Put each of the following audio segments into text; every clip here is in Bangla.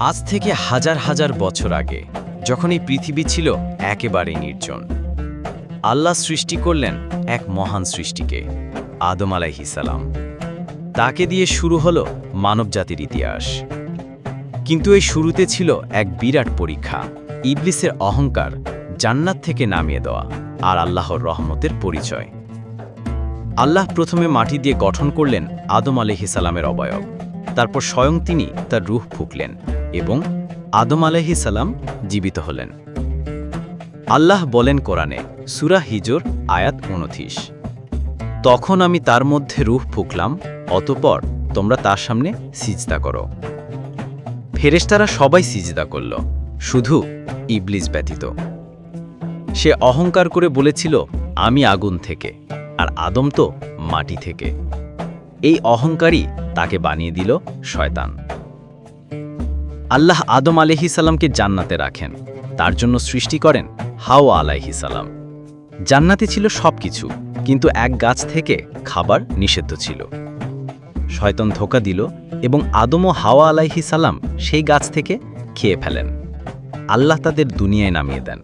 আজ থেকে হাজার হাজার বছর আগে যখন এই পৃথিবী ছিল একেবারে নির্জন, আল্লাহ সৃষ্টি করলেন এক মহান সৃষ্টিকে, আদম আলাইহিসালাম তাকে দিয়ে শুরু হলো মানবজাতির ইতিহাস। কিন্তু এই শুরুতে ছিল এক বিরাট পরীক্ষা, ইবলিসের অহংকার জান্নাত থেকে নামিয়ে দেওয়া আর আল্লাহর রহমতের পরিচয়। আল্লাহ প্রথমে মাটি দিয়ে গঠন করলেন আদম আলহিসালামের অবয়ব, তারপর স্বয়ং তিনি তার রুহ ফুকলেন। এবং আদম আলহিসাল্লাম জীবিত হলেন। আল্লাহ বলেন কোরআনে, সুরা হিজর, আয়াত উনথিস তখন আমি তার মধ্যে রূহ ফুকলাম, অতপর তোমরা তার সামনে সিজদা করো। ফেরেশতারা সবাই সিজদা করল, শুধু ইবলিস ব্যতীত। সে অহংকার করে বলেছিল, আমি আগুন থেকে, আর আদম তো মাটি থেকে। এই অহংকারই তাকে বানিয়ে দিল শয়তান। আল্লাহ আদম আলহি সালামকে জান্নাতে রাখেন। তার জন্য সৃষ্টি করেন হাওয়া আলাইহি সালাম। জান্নাতে ছিল সবকিছু, কিন্তু এক গাছ থেকে খাবার নিষিদ্ধ ছিল। শয়তন ধোকা দিল এবং আদম ও হাওয়া আলাইহি সালাম সেই গাছ থেকে খেয়ে ফেলেন। আল্লাহ তাদের দুনিয়ায় নামিয়ে দেন।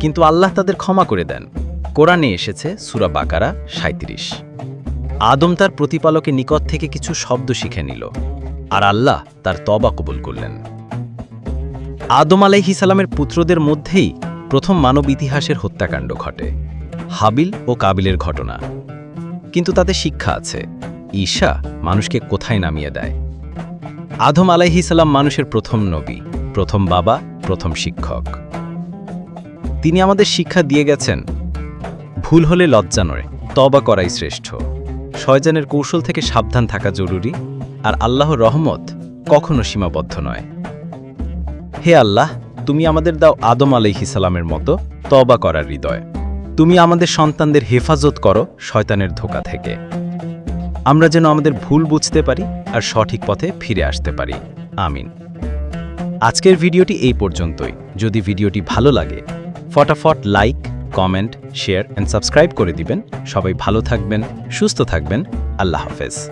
কিন্তু আল্লাহ তাদের ক্ষমা করে দেন। কোরআনে এসেছে সুরা বাকারা সাঁত্রিশ আদম তার প্রতিপালকের নিকট থেকে কিছু শব্দ শিখে নিল। আর আল্লাহ তার তবা কবুল করলেন। আদম আলাইহি সালামের পুত্রদের মধ্যেই প্রথম মানব ইতিহাসের হত্যাকাণ্ড ঘটে, হাবিল ও কাবিলের ঘটনা। কিন্তু তাতে শিক্ষা আছে, ঈশা মানুষকে কোথায় নামিয়ে দেয়? আদম আলাইহি সালাম মানুষের প্রথম নবী, প্রথম বাবা, প্রথম শিক্ষক। তিনি আমাদের শিক্ষা দিয়ে গেছেন, ভুল হলে লজ্জা নয় তবা করাই শ্রেষ্ঠ। শয়জানের কৌশল থেকে সাবধান থাকা জরুরি আর আল্লাহর রহমত কখনো সীমাবদ্ধ নয়। হে আল্লাহ, তুমি আমাদের দাও আদম আলাইহিসালামের মতো তবা করার হৃদয়। তুমি আমাদের সন্তানদের হেফাজত করো শয়তানের ধোকা থেকে। আমরা যেন আমাদের ভুল বুঝতে পারি আর সঠিক পথে ফিরে আসতে পারি। আমিন। আজকের ভিডিওটি এই পর্যন্তই। যদি ভিডিওটি ভালো লাগে, ফটাফট like, comment, share and subscribe করে দিবেন। সবাই ভালো থাকবেন, সুস্থ থাকবেন। আল্লাহ হাফেজ।